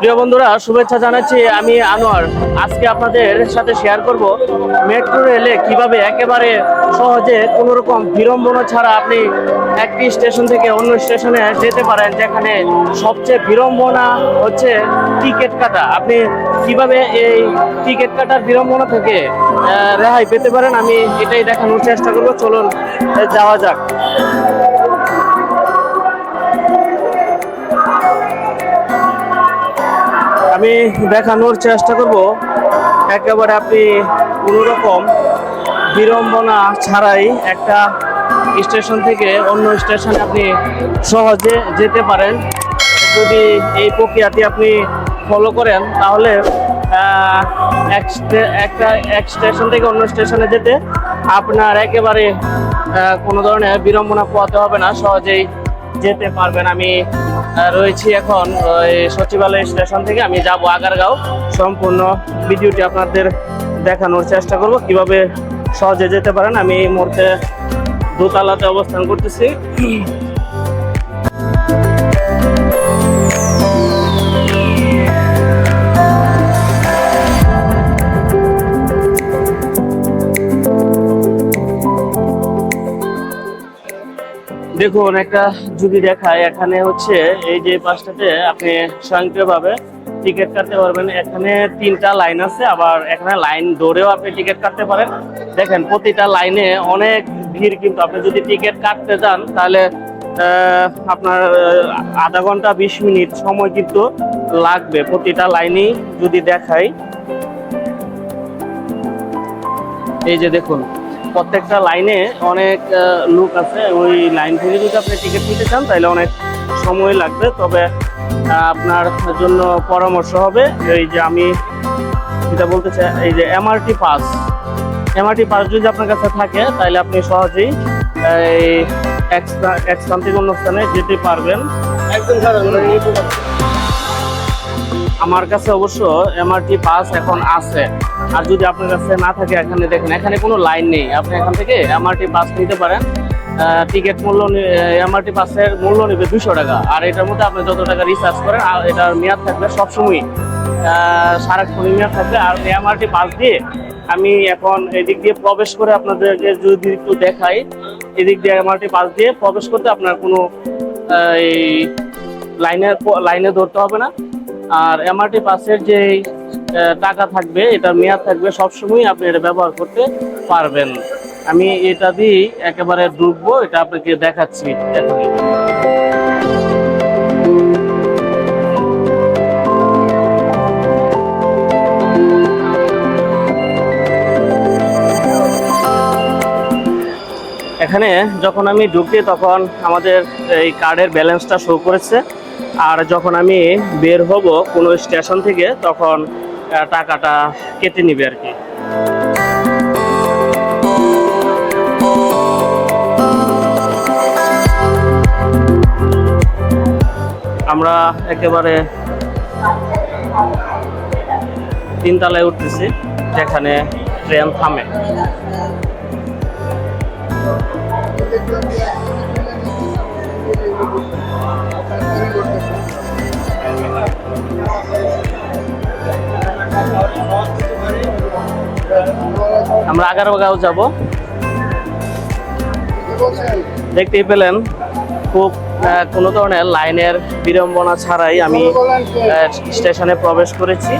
প্রিয় বন্ধুরা, শুভেচ্ছা জানাচ্ছি আমি আনোয়ার। আজকে আপনাদের সাথে শেয়ার করব মেট্রো রেলে কীভাবে একেবারে সহজে কোনো রকম বিড়ম্বনা ছাড়া আপনি একটি স্টেশন থেকে অন্য স্টেশনে যেতে পারেন, যেখানে সবচেয়ে বিড়ম্বনা হচ্ছে টিকিট কাটা। আপনি কীভাবে এই টিকিট কাটার বিড়ম্বনা থেকে রেহাই পেতে পারেন? আমি এটাই দেখানোর চেষ্টা করব। চলুন যাওয়া যাক। আমি দেখানোর চেষ্টা করব। একেবারে আপনি কোনো রকম বিড়ম্বনা ছাড়াই একটা স্টেশন থেকে অন্য স্টেশনে আপনি সহজে যেতে পারেন। যদি এই প্রক্রিয়াটি আপনি ফলো করেন, তাহলে একটা, এক স্টেশন থেকে অন্য স্টেশনে যেতে আপনার একেবারে কোনো ধরনের বিড়ম্বনা পোয়াতে হবে না। সহজেই যেতে পারবেন। আমি রয়েছি এখন সচিবালয় স্টেশন থেকে। আমি যাব আগারগাঁও। সম্পূর্ণ ভিডিওটি আপনাদের দেখানোর চেষ্টা করব। কীভাবে সহজে যেতে পারেন, আমি এই মুহূর্তে দোতলাতে অবস্থান করতেছি। দেখুন, একটা যদি দেখায়। এখানে হচ্ছে এই যে পাঁচটাতে আপনি স্বয়ংক্রিয়ভাবে টিকিট কাটতে পারবেন। এখানে তিনটা লাইন আছে, আবার এখানে লাইন ধরেও আপনি টিকিট কাটতে পারেন। দেখেন, প্রতিটা লাইনে অনেক ভিড় কিন্তু। আপনি যদি টিকিট কাটতে যান, তাহলে আপনার আধা ঘণ্টা, বিশ মিনিট সময় কিন্তু লাগবে প্রতিটা লাইনেই যদি দেখাই। এই যে দেখুন প্রত্যেকটা লাইনে অনেক লোক আছে। ওই লাইন থেকে যদি আপনি টিকিট নিতে চান, তাহলে অনেক সময় লাগবে। তবে আপনার জন্য পরামর্শ হবে এই যে আমি যেটা বলতে চাই, এই যে এমআরটি পাস এমআরটি পাস যদি আপনার কাছে থাকে, তাহলে আপনি সহজেই, এই এক স্থান- থেকে অন্য স্থানে যেতে পারবেন। আমার কাছে অবশ্য এমআরটি পাস এখন আছে। আর যদি আপনার কাছে না থাকে এখানে দেখেন, এখানে কোনো লাইন নেই। আপনি এখান থেকে এমআরটি পাস নিতে পারেন। টিকিট মূল্য এমআরটি পাসের মূল্য নেবে দুশো টাকা। আর এটার মধ্যে আপনি যত টাকা রিচার্জ করেন, আর এটার মেয়াদ থাকবে সবসময় সারাক্ষণই মেয়াদ থাকবে। আর এমআরটি পাস দিয়ে আমি এখন এদিক দিয়ে প্রবেশ করে আপনাদেরকে যদি একটু দেখাই, এদিক দিয়ে এমআরটি পাস দিয়ে প্রবেশ করতে আপনার কোনো এই লাইনে লাইনে ধরতে হবে না। আর এমআরটি পাসের যে টাকা থাকবে, এটার মেয়াদ থাকবে সবসময় আপনি এটা ব্যবহার করতে পারবেন। আমি এটা দিয়ে একেবারে ডুববো, এটা আপনাকে দেখাচ্ছি এখানে। যখন আমি ঢুকি তখন আমাদের এই কার্ডের ব্যালেন্সটা শো করেছে। আর যখন আমি বের হব কোনো স্টেশন থেকে, তখন টাকাটা কেটে নিবে আর কি। আমরা একেবারে তিনতলায় উঠতেছি যেখানে ট্রেন থামে। আমরা আগারগাঁও যাব। দেখতেই পেলেন, খুব কোনো ধরনের লাইনের বিড়ম্বনা ছাড়াই আমি স্টেশনে প্রবেশ করেছি।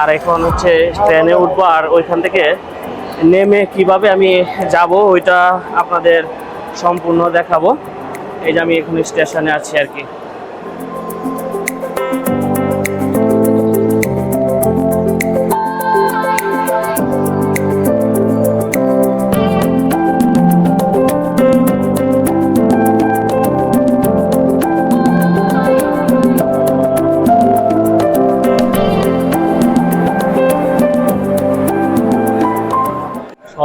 আর এখন হচ্ছে ট্রেনে উঠবো, আর ওইখান থেকে নেমে কীভাবে আমি যাব, ওইটা আপনাদের সম্পূর্ণ দেখাবো। এই যে আমি এখন স্টেশনে আছি আর কি।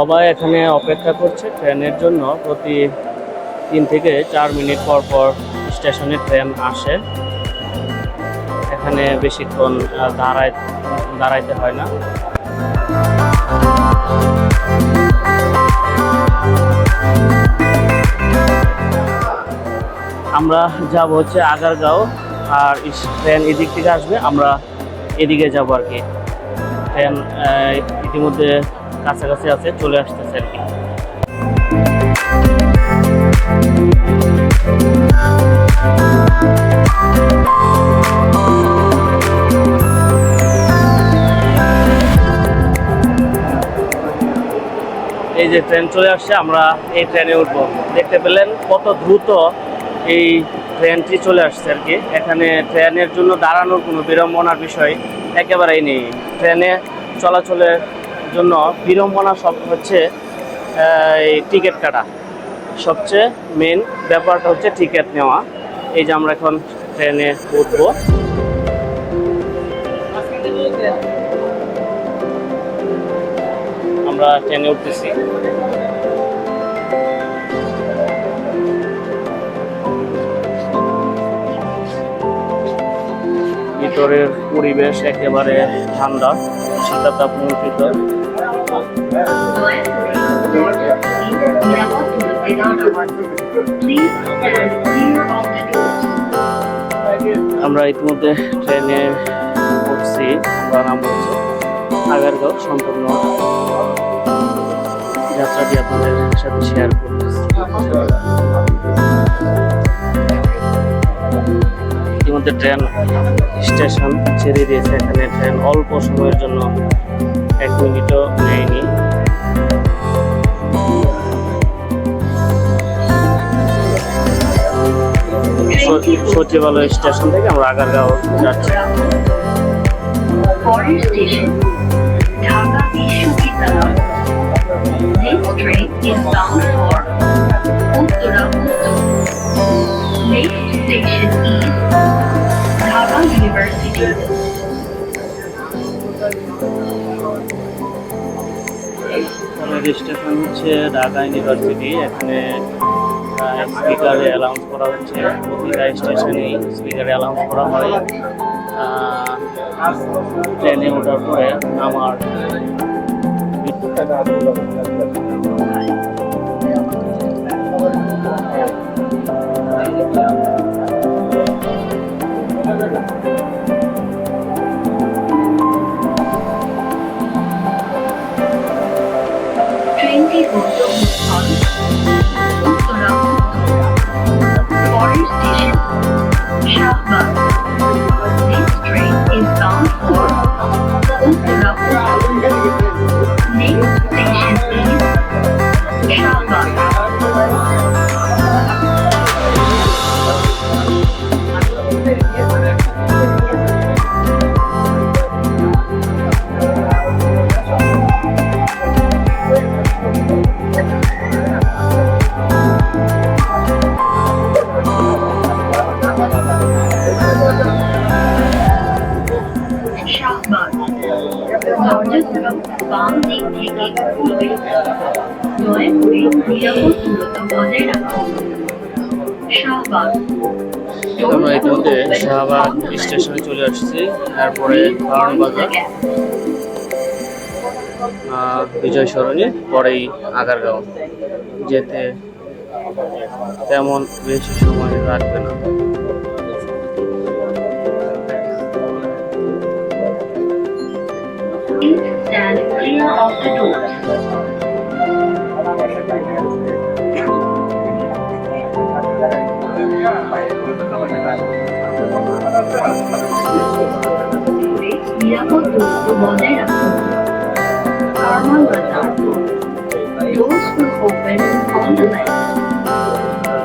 সবাই এখানে অপেক্ষা করছে ট্রেনের জন্য। প্রতি তিন থেকে চার মিনিট পর পর স্টেশনে ট্রেন আসে। এখানে বেশিক্ষণ দাঁড়ায়, দাঁড়াইতে হয় না। আমরা যাব হচ্ছে আগারগাঁও, আর ট্রেন এদিক থেকে আসবে, আমরা এদিকে যাব আর কি। ট্রেন ইতিমধ্যে কাছাকাছি আছে, চলে আসতেছে আর কি। এই যে ট্রেন চলে আসছে, আমরা এই ট্রেনে উঠবো। দেখতে পেলেন কত দ্রুত এই ট্রেনটি চলে আসছে আর কি। এখানে ট্রেনের জন্য দাঁড়ানোর কোনো বিড়ম্বনার বিষয় একেবারেই নেই। ট্রেনে চলাচলের জন্য বিড়ম্বনা সব হচ্ছে এই টিকিট কাটা। সবচেয়ে মেন ব্যাপারটা হচ্ছে টিকিট নেওয়া। এই যে আমরা এখন ট্রেনে উঠবো। আমরা ট্রেনে উঠতেছি। ভিতরের পরিবেশ একেবারে ঠান্ডা, শীতাতাপ নিয়ন্ত্রিত। আমরা ইতিমধ্যে ট্রেনে উঠছি আমরা নাম আগারগাঁও সম্পূর্ণ যাত্রাটি আপনাদের সাথে শেয়ার করতেছি। ইতিমধ্যে ট্রেন স্টেশন ছেড়ে দিয়েছে। এখানে ট্রেন অল্প সময়ের জন্য এক মিনিটও নেয়নি। সচিবালয় স্টেশন থেকে আমরা আগারগাঁও যাচ্ছি। পরের স্টেশন ঢাকা বিশ্ববিদ্যালয়। This train is bound for Uttara উত্তর। Next station is Dhaka University. Station হচ্ছে ঢাকা ইউনিভার্সিটি এখানে স্পিকারে অ্যালাউন্স করা হচ্ছে। প্রতিটা স্টেশনেই স্পিকারে অ্যালাউন্স করা হয়। ট্রেনে ওঠার পরে আমার ট্রেনটি আমরা ইতিমধ্যে শাহবাগ স্টেশনে চলে আসছি, তারপরে কারণ বাজার বিজয় সরণি, পরেই আগারগাঁও যেতে তেমন বেশি সময় লাগবে না stand clear of the doors.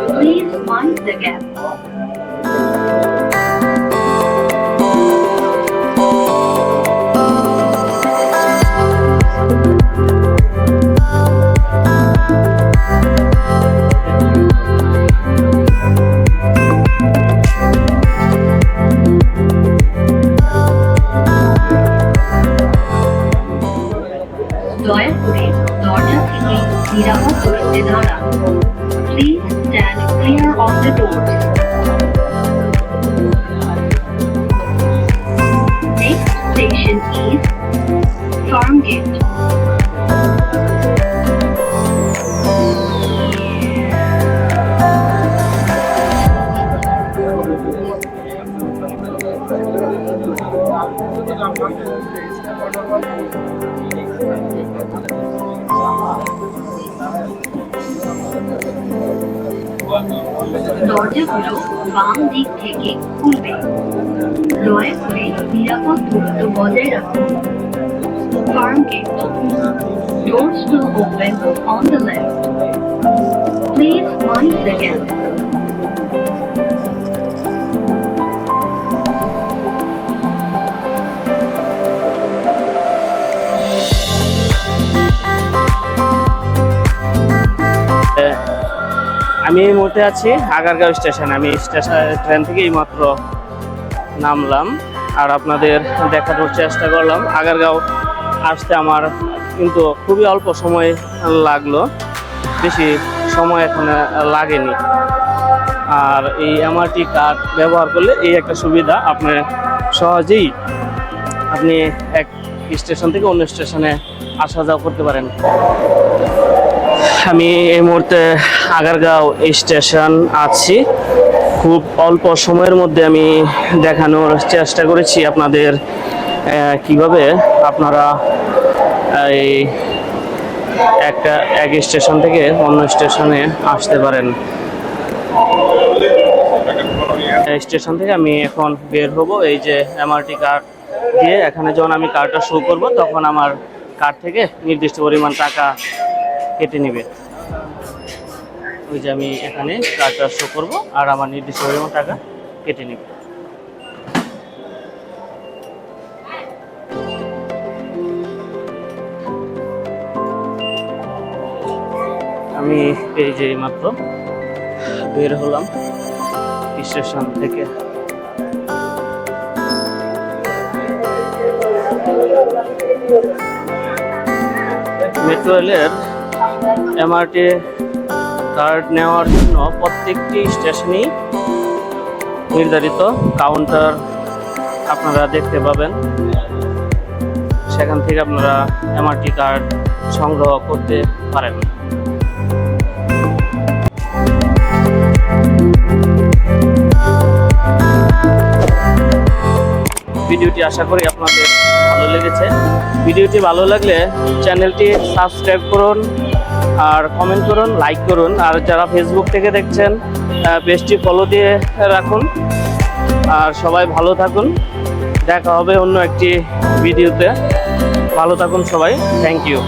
Please mind the gap. Stand clear of the doors. Next station is Farmgate. Thank দরজাগুলো বাম দিক থেকে খুলবে দয়া করে নিরাপদ দূরত্ব বজায় রাখুন farm gate Doors will open on the left. Please mind the আমি এই মুহূর্তে আছি আগারগাঁও স্টেশন। আমি স্টেশন, ট্রেন থেকে এই মাত্র নামলাম আর আপনাদের দেখানোর চেষ্টা করলাম। আগারগাঁও আসতে আমার কিন্তু খুবই অল্প সময় লাগল। বেশি সময় এখানে লাগেনি। আর এই এমআরটি কার্ড ব্যবহার করলে এই একটা সুবিধা, আপনি সহজেই আপনি এক স্টেশন থেকে অন্য স্টেশনে আসা যাওয়া করতে পারেন। আমি এই মুহূর্তে আগারগাঁও স্টেশন আছি। খুব অল্প সময়ের মধ্যে আমি দেখানোর চেষ্টা করেছি আপনাদের কীভাবে আপনারা এই একটা, এক স্টেশন থেকে অন্য স্টেশনে আসতে পারেন। স্টেশন থেকে আমি এখন বের হব, এই যে এমআরটি কার্ড দিয়ে। এখানে যখন আমি কার্ডটা শো করব, তখন আমার কার্ড থেকে নির্দিষ্ট পরিমাণ টাকা কেটে নেবে। ওই যে আমি এখানে কার্ডটা শো করব, আর আমার নির্দিষ্ট পরিমাণ টাকা কেটে নেবে। আমি এই যে মাত্র বের হলাম স্টেশন থেকে। মেট্রো রেলের এমআরটি কার্ড নেওয়ার জন্য প্রত্যেকটি স্টেশনেই নির্ধারিত কাউন্টার আপনারা দেখতে পাবেন। সেখান থেকে আপনারা এমআরটি কার্ড সংগ্রহ করতে পারেন। ভিডিওটি আশা করি আপনাদের ভালো লেগেছে। ভিডিওটি ভালো লাগলে চ্যানেলটি সাবস্ক্রাইব করুন আর কমেন্ট করুন লাইক করুন। আর যারা ফেসবুক থেকে দেখছেন পেজটি ফলো দিয়ে রাখুন। আর সবাই ভালো থাকুন। দেখা হবে অন্য একটি ভিডিওতে ভালো থাকুন সবাই। Thank you